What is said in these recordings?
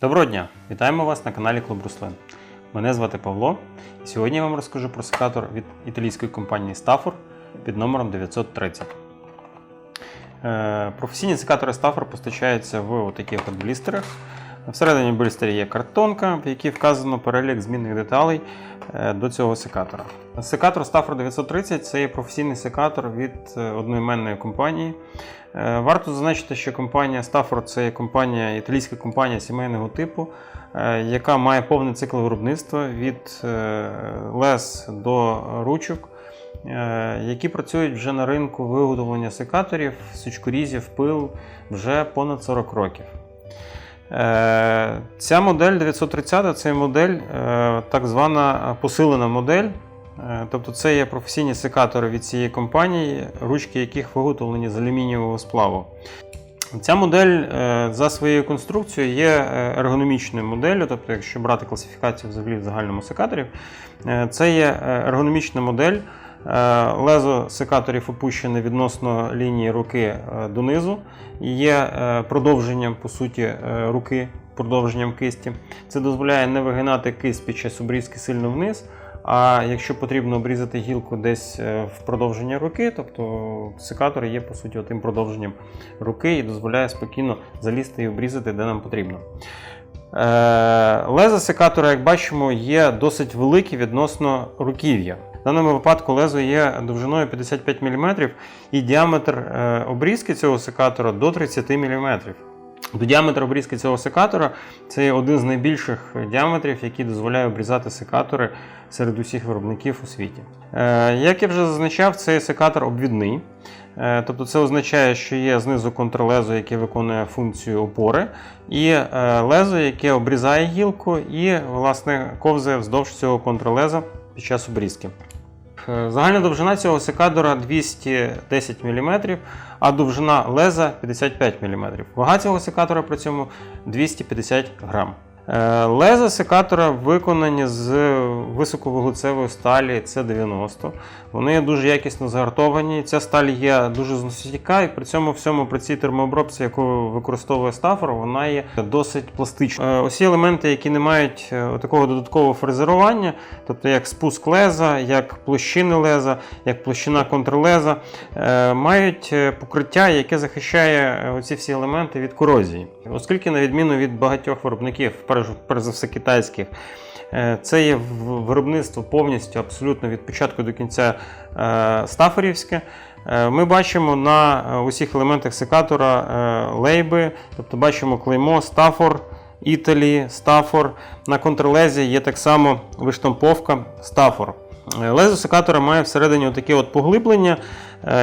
Доброго дня! Вітаємо вас на каналі Клуб Руслин. Мене звати Павло. і Сьогодні я вам розкажу про секатор від італійської компанії Stafford під номером 930. Е, Професійні секатори Stafford постачаються в таких от блістерах. Всередині блістері є картонка, в якій вказано перелік змінних деталей е, до цього секатора. Секатор Stafford 930 це є професійний секатор від е, одноіменної компанії. Е, Варто зазначити, що компанія Stafford це є компанія, італійська компанія сімейного типу, яка має повний цикл виробництва від лез до ручок, які працюють вже на ринку виготовлення секаторів, сучкорізів, пил вже понад 40 років. Е, Ця модель 930 це модель, е, так звана посилена модель. Е, Тобто це є професійні секатори від цієї компанії, ручки яких виготовлені з алюмінієвого сплаву. Ця модель за своєю конструкцією є ергономічною моделлю, тобто, якщо брати класифікацію взагалі в загальному секаторів, це є ергономічна модель. Е, Лезо секаторів опущене відносно лінії руки е, донизу, і є е, продовженням по суті руки, продовженням кисті. Це дозволяє не вигинати кисть під час обрізки сильно вниз. А якщо потрібно обрізати гілку десь в продовження руки, тобто секатор є по суті тим продовженням руки і дозволяє спокійно залізти і обрізати, де нам потрібно. Леза секатора, як бачимо, є досить великі відносно руків'я. Даному випадку лезо є довжиною 55 мм і діаметр е, обрізки цього секатора до 30 мм. До діаметр обрізки цього секатора це один з найбільших діаметрів, який дозволяє обрізати секатори серед усіх виробників у світі. Е, Як я вже зазначав, цей секатор обвідний. Е, Тобто це означає, що є знизу контрлезо, яке виконує функцію опори, і лезо, яке обрізає гілку і власне ковзає вздовж цього контрлеза під час обрізки. Е, Загальна довжина цього секадора 210 мм, а довжина леза 55 мм. Вага цього секатора при цьому 250 грам. Е, Леза секатора виконані з високовуглецевої сталі С90. Вони є дуже якісно згартовані. Ця сталь є дуже зносостійка, і при цьому всьому при цій термообробці, яку використовує Stafford, вона є досить пластичною. Е, Усі елементи, які не мають е, такого додаткового фрезерування, тобто як спуск леза, як площини леза, як площина контрлеза, мають покриття, яке захищає оці всі елементи від корозії. Оскільки, на відміну від багатьох виробників, перш, перш за все китайських, е, це є виробництво повністю абсолютно від початку до кінця е, стаферівське. Е, Ми бачимо на усіх елементах секатора лейби, тобто бачимо клеймо Stafford, Італі, Stafford. На контрлезі є так само виштамповка. Е, Лезо секатора має всередині таке от поглиблення,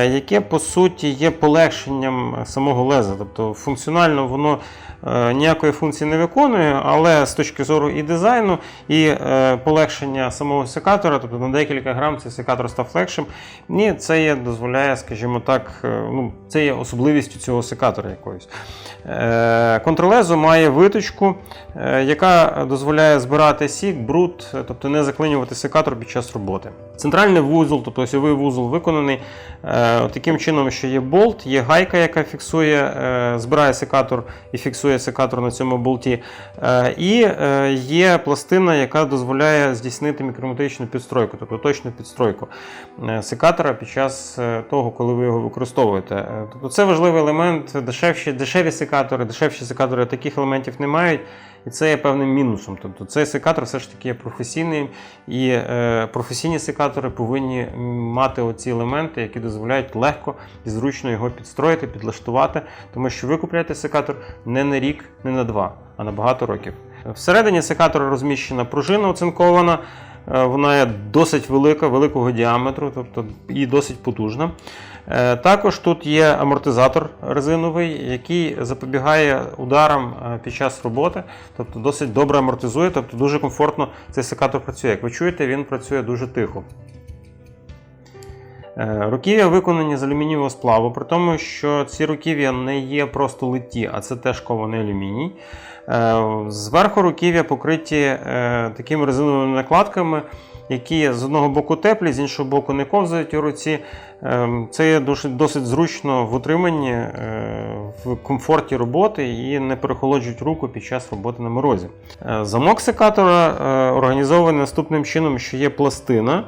яке по суті є полегшенням самого леза. Тобто функціонально воно е, ніякої функції не виконує, але з точки зору і дизайну, і е, полегшення самого секатора, тобто на декілька грам цей секатор став легшим. Ні, це є, дозволяє, скажімо так, е, ну, це є особливістю цього секатора якоюсь. Е, Контролезо має виточку, е, яка дозволяє збирати сік, бруд, е, тобто не заклинювати секатор під час роботи. Центральний вузол, тобто осьовий вузол, виконаний е, таким чином, що є болт, є гайка, яка фіксує, е, збирає секатор і фіксує секатор на цьому болті. Е, і є пластина, яка дозволяє здійснити мікрометричну підстройку, тобто точну підстройку секатора під час того, коли ви його використовуєте. Тобто це важливий елемент, дешевші, дешеві секатори, дешевші секатори таких елементів не мають. І це є певним мінусом. Тобто цей секатор все ж таки є професійним, і професійні секатори повинні мати оці елементи, які дозволяють легко і зручно його підстроїти, підлаштувати, тому що ви купляєте секатор не на рік, не на два, а на багато років. Всередині секатора розміщена пружина оцинкована. Е, Вона є досить велика, великого діаметру, тобто і досить потужна. Е, Також тут є амортизатор резиновий, який запобігає ударам е, під час роботи, тобто досить добре амортизує, тобто дуже комфортно цей секатор працює. Як ви чуєте, він працює дуже тихо. Е, Руків'я виконані з алюмінієвого сплаву, при тому, що ці руків'я не є просто литі, а це теж кований алюміній. Е, Зверху руків'я покриті е, такими резиновими накладками, які з одного боку теплі, з іншого боку не ковзають у руці. Це є досить, зручно в утриманні, в комфорті роботи і не перехолоджують руку під час роботи на морозі. Замок секатора організований наступним чином, що є пластина.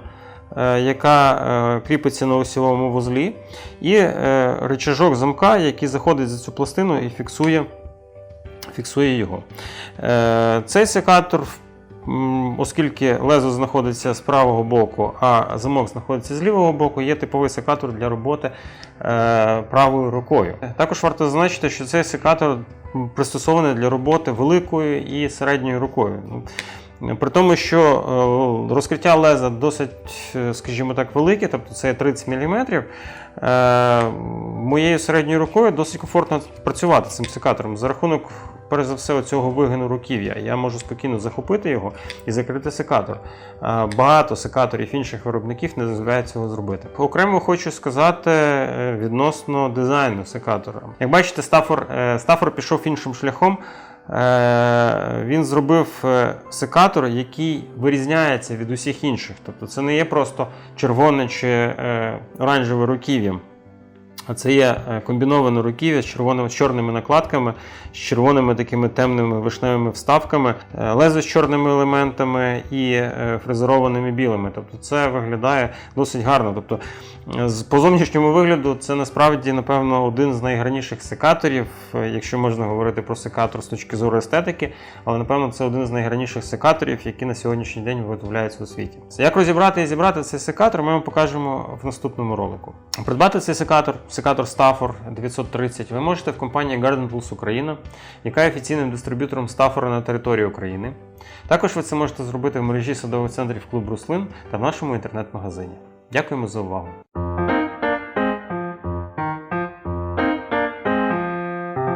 Е, Яка е, кріпиться на осьовому вузлі, і е, рычажок замка, який заходить за цю пластину і фіксує, фіксує його. Цей секатор, оскільки лезо знаходиться з правого боку, а замок знаходиться з лівого боку, є типовий секатор для роботи правою рукою. Також варто зазначити, що цей секатор пристосований для роботи великою і середньою рукою. При тому, що е, розкриття леза досить, е, скажімо так, велике, тобто це 30 мм, е, моєю середньою рукою досить комфортно працювати цим секатором. За рахунок, перш за все, цього вигину руків'я. Я можу спокійно захопити його і закрити секатор. Багато секаторів інших виробників не дозволяють цього зробити. Окремо хочу сказати відносно дизайну секатора. Як бачите, Стафор, Стафор пішов іншим шляхом. Е, Він зробив е, секатор, який вирізняється від усіх інших. Тобто це не є просто червоне чи е, оранжеве руків'я. А це є е, комбіноване руків'я з червоними з чорними накладками, з червоними такими темними вишневими вставками, е, лезо з чорними елементами і е, фрезерованими білими. Тобто це виглядає досить гарно. Тобто, по зовнішньому вигляду це насправді, напевно, один з найгарніших секаторів, якщо можна говорити про секатор з точки зору естетики, але напевно це один з найгарніших секаторів, які на сьогоднішній день виготовляються у світі. Як розібрати і зібрати цей секатор, ми вам покажемо в наступному ролику. Придбати цей секатор, секатор Stafford 930, ви можете в компанії Garden Tools Україна, яка є офіційним дистриб'ютором Стафора на території України. Також ви це можете зробити в мережі садових центрів клуб Руслин та в нашому інтернет-магазині. Дякуємо за увагу!